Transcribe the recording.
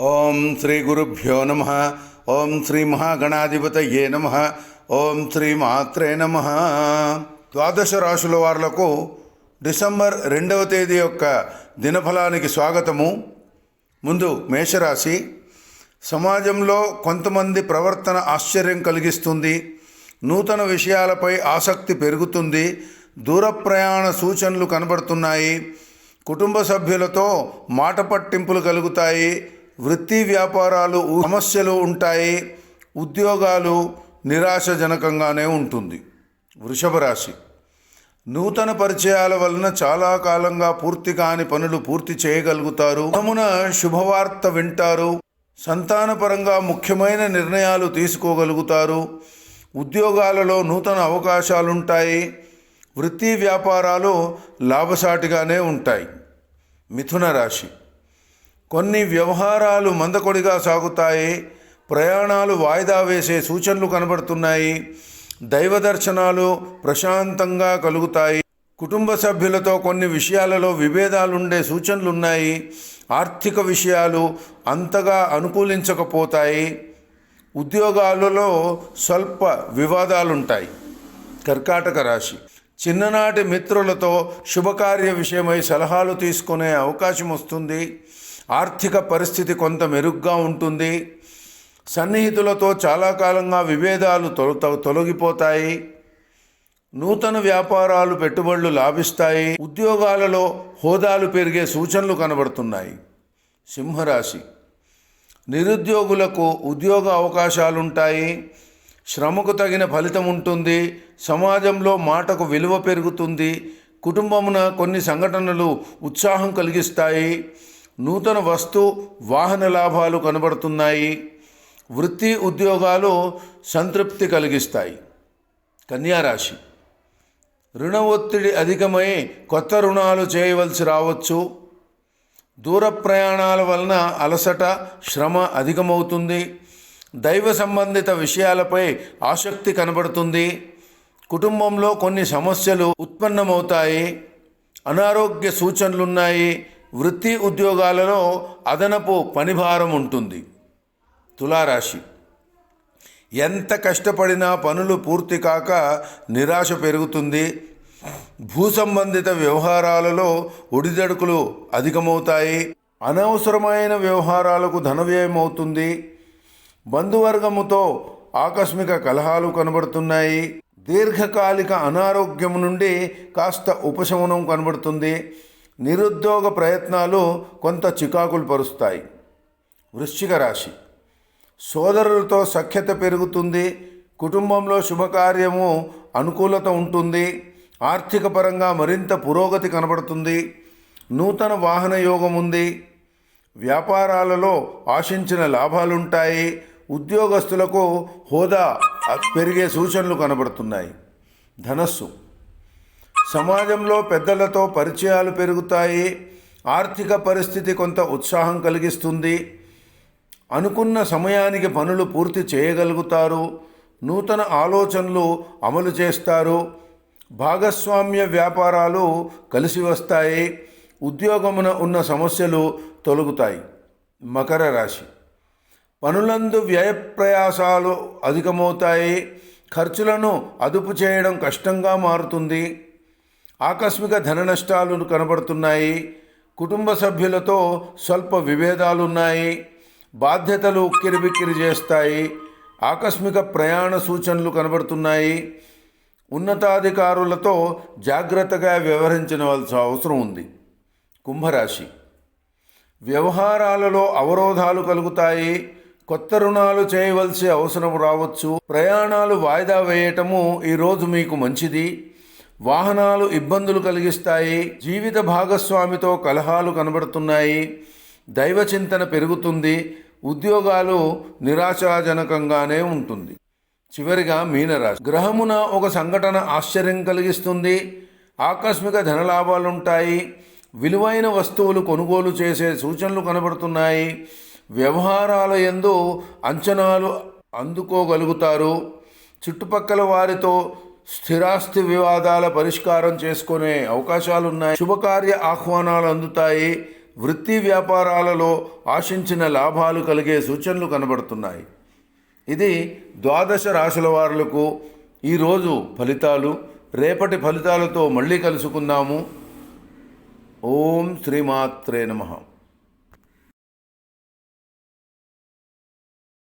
ఓం శ్రీ గురుభ్యో నమ. ఓం శ్రీ మహాగణాధిపతయే నమ. ఓం శ్రీ మాత్రే నమ. ద్వాదశ రాశుల వారులకు డిసెంబర్ రెండవ తేదీ యొక్క దినఫలానికి స్వాగతము. ముందు మేషరాశి. సమాజంలో కొంతమంది ప్రవర్తన ఆశ్చర్యం కలిగిస్తుంది. నూతన విషయాలపై ఆసక్తి పెరుగుతుంది. దూర ప్రయాణ సూచనలు కనబడుతున్నాయి. కుటుంబ సభ్యులతో మాట పట్టింపులు కలుగుతాయి. వృత్తి వ్యాపారాలు సమస్యలు ఉంటాయి ఉద్యోగాలు నిరాశజనకంగానే ఉంటుంది. వృషభ రాశి. నూతన పరిచయాల వలన చాలా కాలంగా పూర్తి కాని పనులు పూర్తి చేయగలుగుతారు. తమున శుభవార్త వింటారు. సంతానపరంగా ముఖ్యమైన నిర్ణయాలు తీసుకోగలుగుతారు. ఉద్యోగాలలో నూతన అవకాశాలుంటాయి. వృత్తి వ్యాపారాలు లాభసాటిగానే ఉంటాయి. మిథున రాశి. కొన్ని వ్యవహారాలు మందకొడిగా సాగుతాయి ప్రయాణాలు వాయిదా వేసే సూచనలు కనబడుతున్నాయి దైవ దర్శనాలు ప్రశాంతంగా కలుగుతాయి. కుటుంబ సభ్యులతో కొన్ని విషయాలలో విభేదాలుండే సూచనలు ఉన్నాయి ఆర్థిక విషయాలు అంతగా అనుకూలించకపోతాయి ఉద్యోగాలలో స్వల్ప వివాదాలుంటాయి. కర్కాటక రాశి. చిన్ననాటి మిత్రులతో శుభకార్య విషయమై సలహాలు తీసుకునే అవకాశం వస్తుంది ఆర్థిక పరిస్థితి కొంత మెరుగ్గా ఉంటుంది. సన్నిహితులతో చాలా కాలంగా విభేదాలు తొల తొలగిపోతాయి. నూతన వ్యాపారాలు పెట్టుబడులు లాభిస్తాయి. ఉద్యోగాలలో హోదాలు పెరిగే సూచనలు కనబడుతున్నాయి. సింహరాశి. నిరుద్యోగులకు ఉద్యోగ అవకాశాలుంటాయి. శ్రమకు తగిన ఫలితం ఉంటుంది. సమాజంలో మాటకు విలువ పెరుగుతుంది. కుటుంబమున కొన్ని సంఘటనలు ఉత్సాహం కలిగిస్తాయి. నూతన వస్తు వాహన లాభాలు కనబడుతున్నాయి. వృత్తి ఉద్యోగాలు సంతృప్తి కలిగిస్తాయి. కన్యారాశి రుణ ఒత్తిడి అధికమై కొత్త రుణాలు చేయవలసి రావచ్చు. దూర ప్రయాణాల వలన అలసట శ్రమ అధికమవుతుంది. దైవ సంబంధిత విషయాలపై ఆసక్తి కనబడుతుంది. కుటుంబంలో కొన్ని సమస్యలు ఉత్పన్నమవుతాయి. అనారోగ్య సూచనలున్నాయి. వృత్తి ఉద్యోగాలలో అదనపు పనిభారం ఉంటుంది. తులారాశి. ఎంత కష్టపడినా పనులు పూర్తి కాక నిరాశ పెరుగుతుంది. భూ సంబంధిత వ్యవహారాలలో ఒడిదడుకులు అధికమవుతాయి. అనవసరమైన వ్యవహారాలకు ధన వ్యయమవుతుంది బంధువర్గముతో ఆకస్మిక కలహాలు కనబడుతున్నాయి. దీర్ఘకాలిక అనారోగ్యం నుండి కాస్త ఉపశమనం కనబడుతుంది. నిరుద్యోగ ప్రయత్నాలు కొంత చికాకులు పరుస్తాయి. వృశ్చిక రాశి. సోదరులతో సఖ్యత పెరుగుతుంది. కుటుంబంలో శుభకార్యము అనుకూలత ఉంటుంది. ఆర్థిక పరంగా మరింత పురోగతి కనబడుతుంది. నూతన వాహన యోగం ఉంది. వ్యాపారాలలో ఆశించిన లాభాలుంటాయి. ఉద్యోగస్తులకు హోదా పెరిగే సూచనలు కనబడుతున్నాయి. ధనస్సు. సమాజంలో పెద్దలతో పరిచయాలు పెరుగుతాయి ఆర్థిక పరిస్థితి కొంత ఉత్సాహం కలిగిస్తుంది. అనుకున్న సమయానికి పనులు పూర్తి చేయగలుగుతారు నూతన ఆలోచనలు అమలు చేస్తారు. భాగస్వామ్య వ్యాపారాలు కలిసి వస్తాయి ఉద్యోగమున ఉన్న సమస్యలు తొలగుతాయి. మకర రాశి. పనులందు వ్యయప్రయాసాలు అధికమవుతాయి ఖర్చులను అదుపు చేయడం కష్టంగా మారుతుంది. ఆకస్మిక ధన నష్టాలు కనబడుతున్నాయి. కుటుంబ సభ్యులతో స్వల్ప విభేదాలున్నాయి. బాధ్యతలు ఉక్కిరిబిక్కిరి చేస్తాయి. ఆకస్మిక ప్రయాణ సూచనలు కనబడుతున్నాయి. ఉన్నతాధికారులతో జాగ్రత్తగా వ్యవహరించవలసిన అవసరం ఉంది. కుంభరాశి. వ్యవహారాలలో అవరోధాలు కలుగుతాయి. కొత్త రుణాలు చేయవలసి అవసరం రావచ్చు. ప్రయాణాలు వాయిదా వేయటము ఈరోజు మీకు మంచిది. వాహనాలు ఇబ్బందులు కలిగిస్తాయి జీవిత భాగస్వామితో కలహాలు కనబడుతున్నాయి దైవ చింతన పెరుగుతుంది ఉద్యోగాలు నిరాశాజనకంగానే ఉంటుంది. చివరిగా మీనరాశి. గ్రహమున ఒక సంఘటన ఆశ్చర్యం కలిగిస్తుంది ఆకస్మిక ధనలాభాలుంటాయి విలువైన వస్తువులు కొనుగోలు చేసే సూచనలు కనబడుతున్నాయి వ్యవహారాల ఎందు అంచనాలు అందుకోగలుగుతారు చుట్టుపక్కల వారితో స్థిరాస్తి వివాదాల పరిష్కారం చేసుకునే అవకాశాలు ఉన్నాయి శుభకార్య ఆహ్వానాలు అందుతాయి. వృత్తి వ్యాపారాలలో ఆశించిన లాభాలు కలిగే సూచనలు కనబడుతున్నాయి. ఇది ద్వాదశ రాశుల వారులకు ఈరోజు ఫలితాలు. రేపటి ఫలితాలతో మళ్ళీ కలుసుకుందాము. ఓం శ్రీమాత్రే నమః.